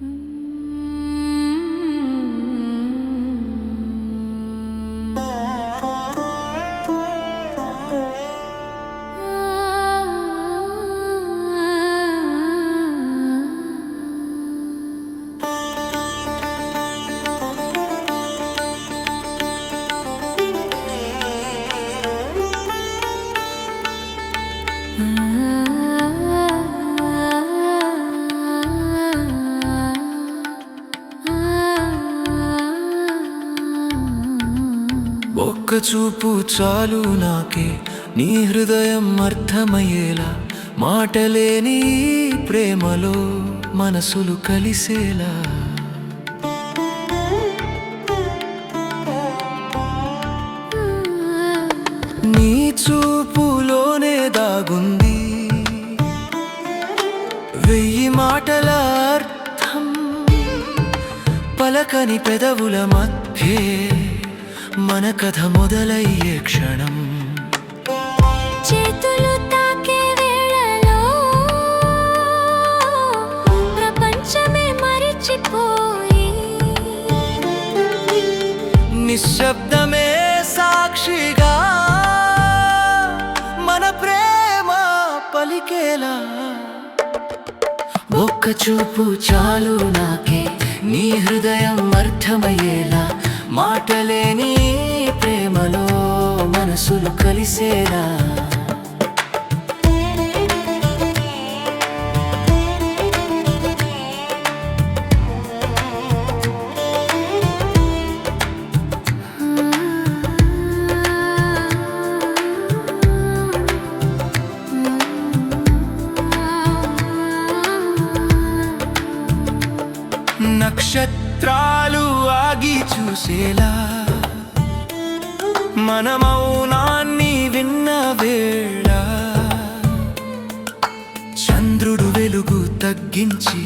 Mm. ఒక్క చూపు చాలు నాకే. నీ హృదయం అర్థమయ్యేలా మాటలేని ప్రేమలో మనసులు కలిసేలా. నీ చూపులోనే దాగుంది. వెయ్యి మాటల అర్థం. పలకని పెదవుల మధ్యే మన కథ మొదలయ్యే క్షణం. చేతులు తాకే వేళలో ప్రపంచమే మరిచిపోయి నిశ్శబ్దమే సాక్షిగా మన ప్రేమ పలికేలా. ఒక్క చూపు చాలు నాకే నీ హృదయం అర్థమయ్యేలా. మాటలేని ప్రేమలో మనసులు కలిసేలా. చూసేలా మన మౌనాన్ని విన్న వేళ చంద్రుడు వెలుగు తగ్గించి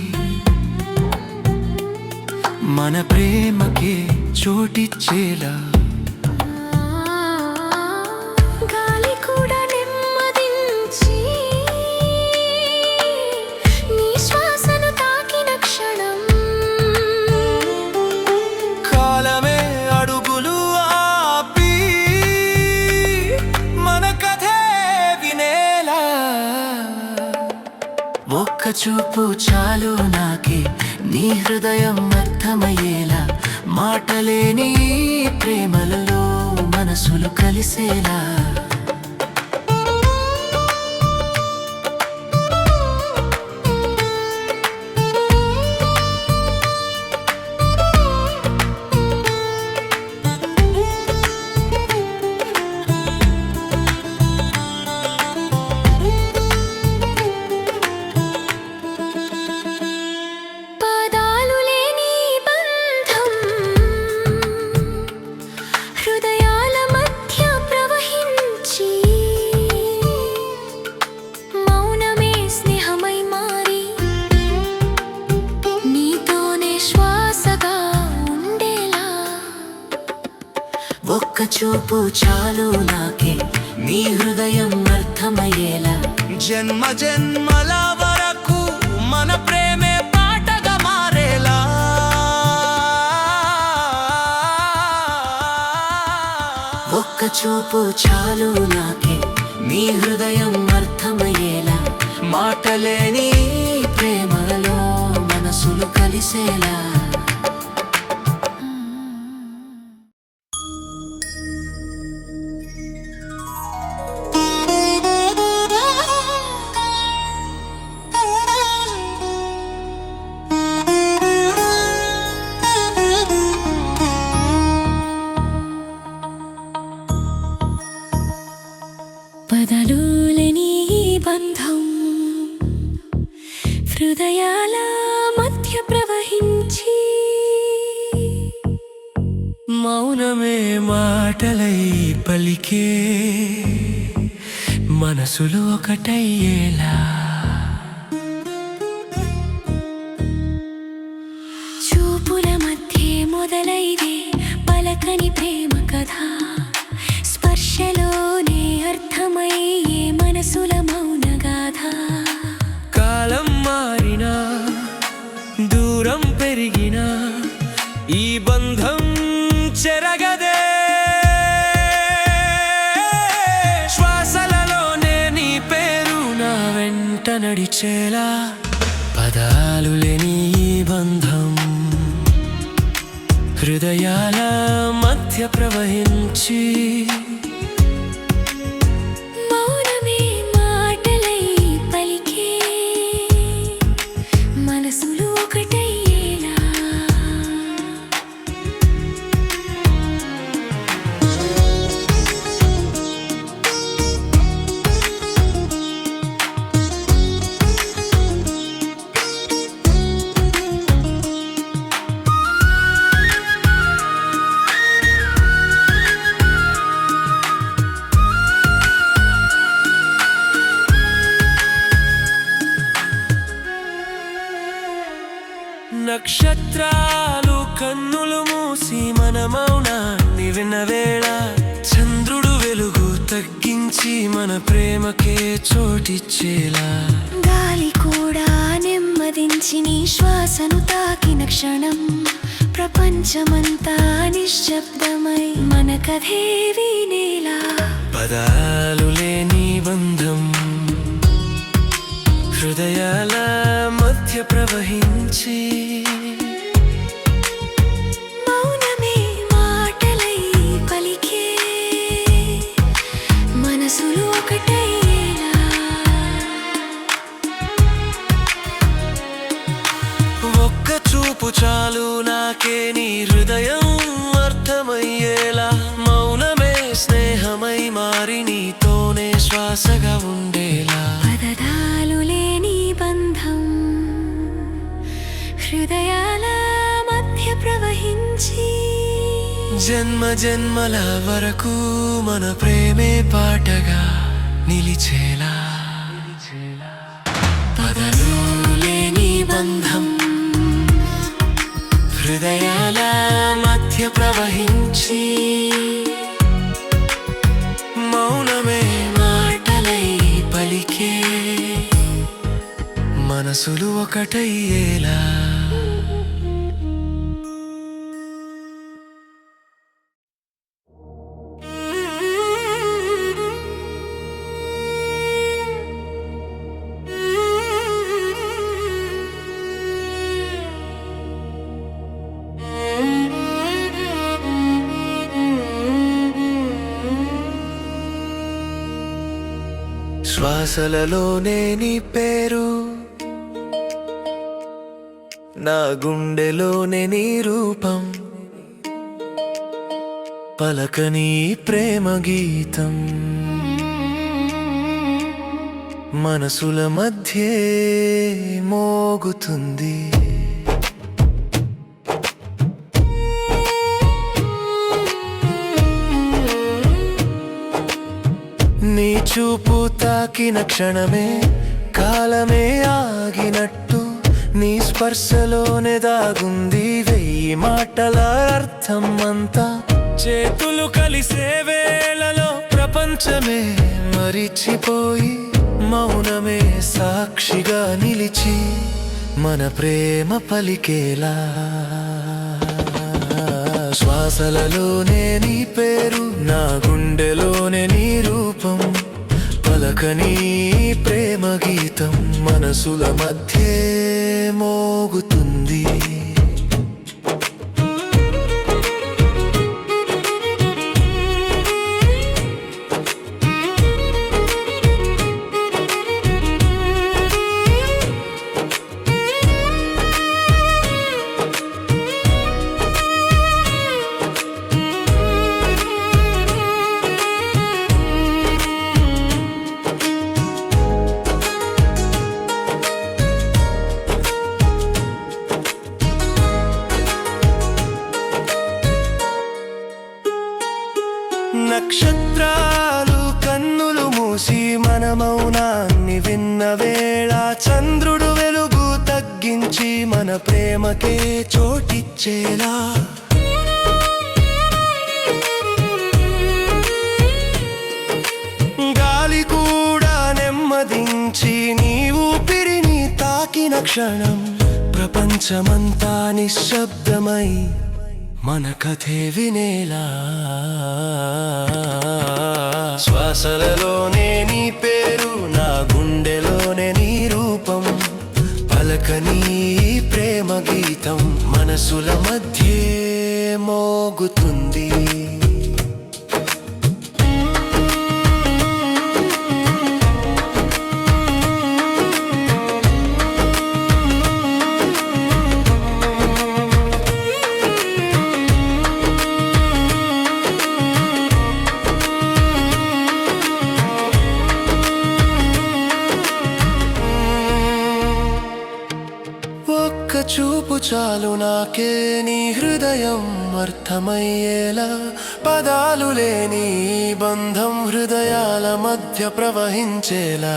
మన ప్రేమకే చోటిచ్చేలా. చూపు చాలు నాకే. నీ హృదయం అర్థమయ్యేలా మాటలేని ప్రేమలో మనసులు కలిసేలా. పదలు లేని ఈ బంధం హృదయాల మధ్య ప్రవహించి మౌనమే మాటలై పలికే మనసులు ఒకటయ్యేలా పెరిగిన ఈ బంధం చెరగదే. శ్వాసలలోనే నీ పేరు నా వెంట నడిచేలా పదాలు లేని ఈ బంధం. హృదయాల మధ్య ప్రవహించి గాలి కూడా నెమ్మదించి నీ శ్వాసను తాకిన క్షణం ప్రపంచమంతా నిశ్శబ్దమై మన కథే వినేలా. పదాలు లేని బంధం హృదయాల మధ్య ప్రవహించి నాకే నీ హృదయం అర్థమయ్యేలా మౌనమే స్నేహమై మారి నీతోనే శ్వాసగా ఉండేలా. పదదాలు లేని బంధం హృదయాల మధ్య ప్రవహించి జన్మ జన్మల వరకు మన ప్రేమే పాటగా నిలిచేలా. హృదయాల మధ్య ప్రవహించి మౌనమే మాటలై పలికే మనసులు ఒకటయ్యేలా శ్వాసలలోనే నీ పేరు. నా గుండెలోనే నీ రూపం. పలకని ప్రేమ గీతం. మనసుల మధ్యే మోగుతుంది. చూపు తాకిన క్షణమే కాలమే ఆగినట్టు నీ స్పర్శలోనే దాగుంది వెయ్యి మాటల అర్థం అంతా చేతులు కలిసే వేళలో ప్రపంచమే మరిచిపోయి మౌనమే సాక్షిగా నిలిచి మన ప్రేమ పలికేలా. శ్వాసలలోనే నీ పేరు నా గుండెలోనే నీ రూపం. పలకని ప్రేమ గీతం మనసుల మధ్యే మోగుతుంది. కూడా నీ ఊపిరిని తాకిన క్షణం ప్రపంచమంతా నిశ్శబ్దమై మన కథే వినేలా. శ్వాసలలోనే నీ పేరు నా గుండెలోనే నీ రూపం. పలకని ప్రేమ గీతం మనసుల మధ్యే మోగుతుంది. నాకే నీ హృదయం అర్థమయ్యేలా పదాలు లేని బంధం హృదయాల మధ్య ప్రవహించేలా.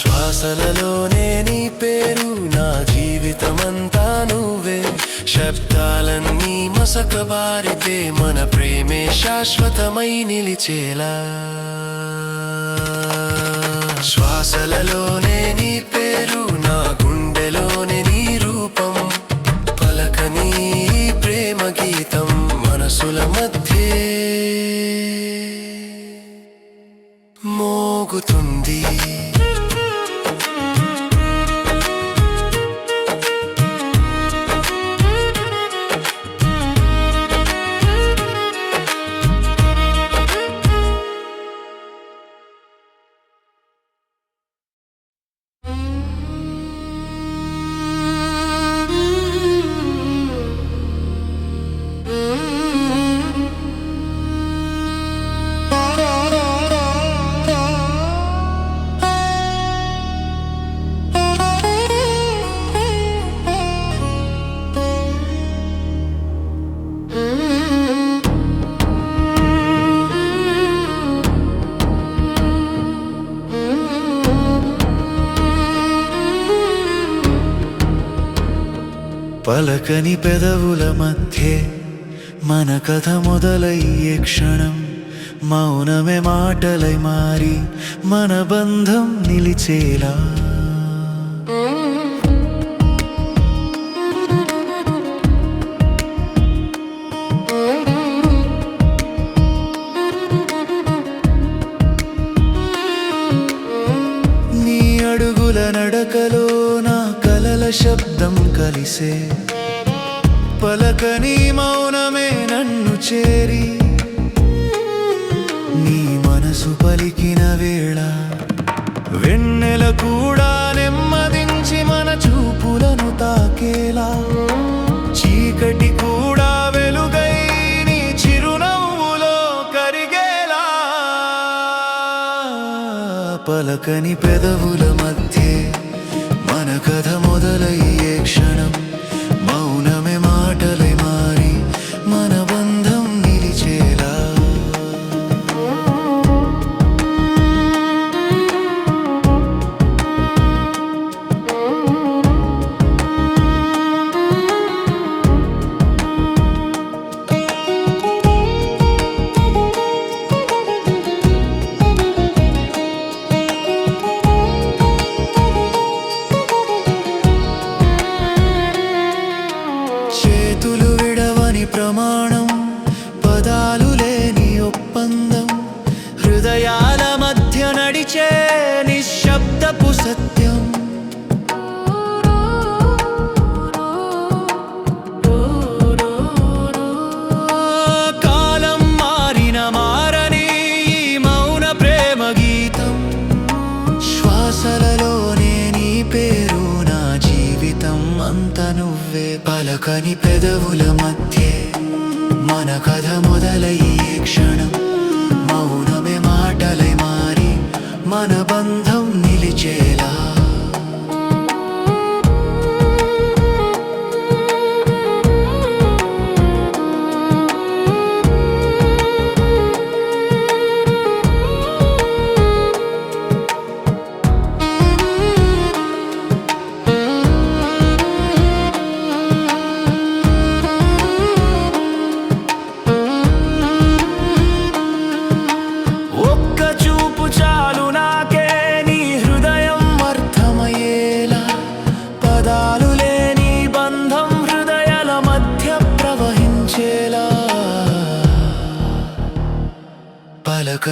శ్వాసలలోనే నీ పేరు నా జీవితమంతా నువ్వే. శబ్దాలన్నీ మసకబారితే మన ప్రేమే శాశ్వతమై నిలిచేలా. శ్వాసలలోనే పలకని పెదవుల మధ్య మన కథ మొదలయ్యే క్షణం. మౌనమే మాటలై మారి మన బంధం నిలిచేలా. నీ అడుగుల నడకలో నా కలల శబ్దం కలిసే పలకని మౌనమే నన్ను చేరి నీ మనసు పలికిన వేళ వెన్నెల కూడా నెమ్మదించి మన చూపులను తాకేలా చీకటి కూడా వెలుగై నీ చిరునవ్వులో కరిగేలా. పలకని పెదవుల మధ్య మన కథ మొదలయ్యే అంతా నువ్వే. పలకని పెదవుల మధ్య మన కథ మొదలయ్యే క్షణం. మౌనమే మాటలై మారి మన బంధం నిలిచేలా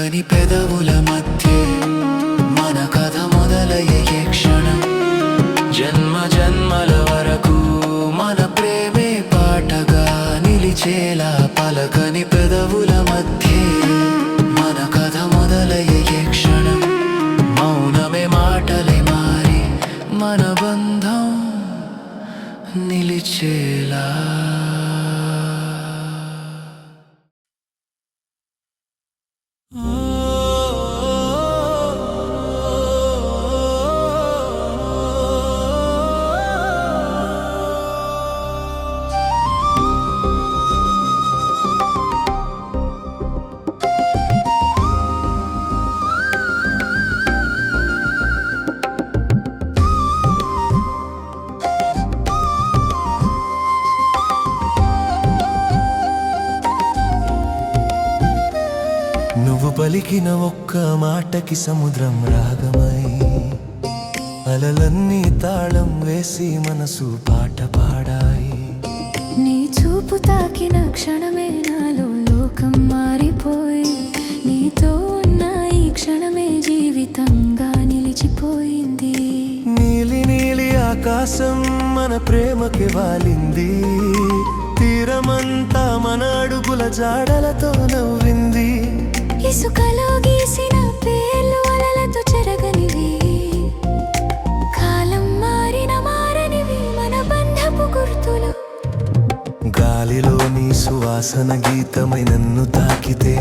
పలకని పెదవుల మధ్య మన కథ మొదలయ్యే క్షణం? జన్మ జన్మల వరకు మన ప్రేమే పాటగా నిలిచేలా పలకని పెదవుల మధ్య మన కథ మొదలయ్యే క్షణం? మౌనమే మాటలే మారి మన బంధం నిలిచేలా నువ్వు పలికిన ఒక్క మాటకి సముద్రం రాగమై అలలన్నీ తాళం వేసి మనసు పాట పాడాయి. నీ చూపు తాకిన క్షణమే నాలో లోకం మారిపోయి నీతో ఉన్న ఈ క్షణమే జీవితంగా నిలిచిపోయింది. నీలి నీలి ఆకాశం మన ప్రేమకి వాలింది తీరమంతా మన అడుగుల జాడలతో నవ్వింది. ఇసుకలో గీసిన పేర్లు అలలతో చెరగనివి. కాలం మారిన మారనివి మన బంధపు గుర్తులు. గాలిలో నీ సువాసన గీతమై నన్ను తాకితే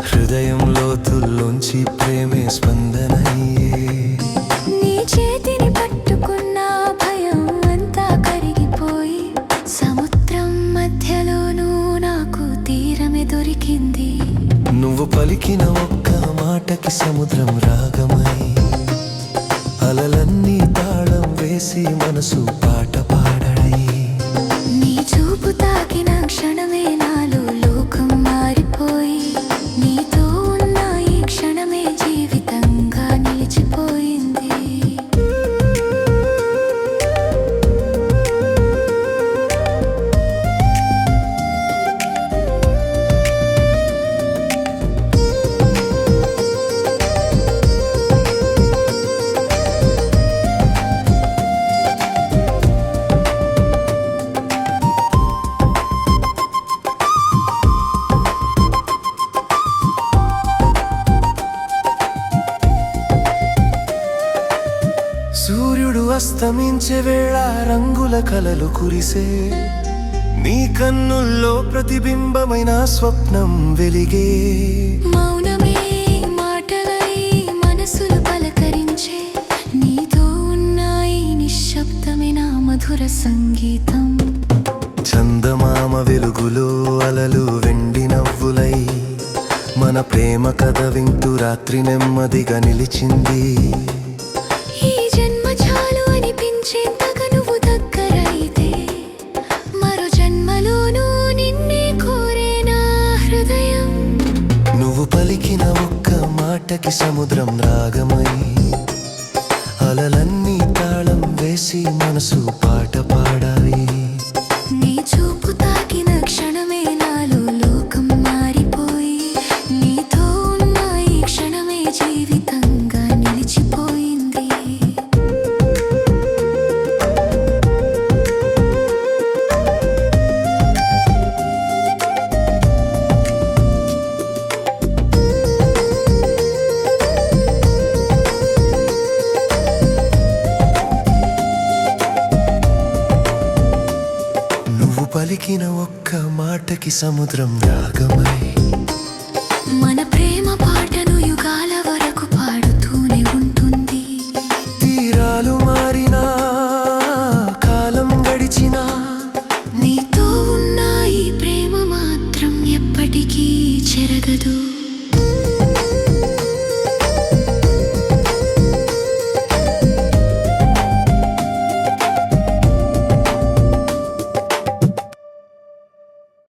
హృదయం లోతుల్లోంచి ప్రేమే స్పందనయ్యే. నీ నువ్వు పలికిన ఒక్క మాటకి సముద్రం రాగమై అలలన్నీ తాళం వేసి మనసు పాట పాడడై. నీ చూపు తాకిన క్షణమేనా? సూర్యుడు అస్తమించే వేళ రంగుల కలలు కురిసే. నీ కన్నుల్లో ప్రతిబింబమైన స్వప్నం వెలిగే. మౌనమే మాటలై మనసులు పలకరించే. నీతో మధుర సంగీతం. చందమామ వెలుగులో అలలు వెండి నవ్వులై. మన ప్రేమ కథ వింటూ రాత్రి నెమ్మదిగా నిలిచింది. పలికిన ఒక్క మాటకి సముద్రం రాగమై అలలన్నీ తాళం వేసి మనసు పాట పాడాయి పలికిన ఒక్క మాటకి సముద్రం రాగమై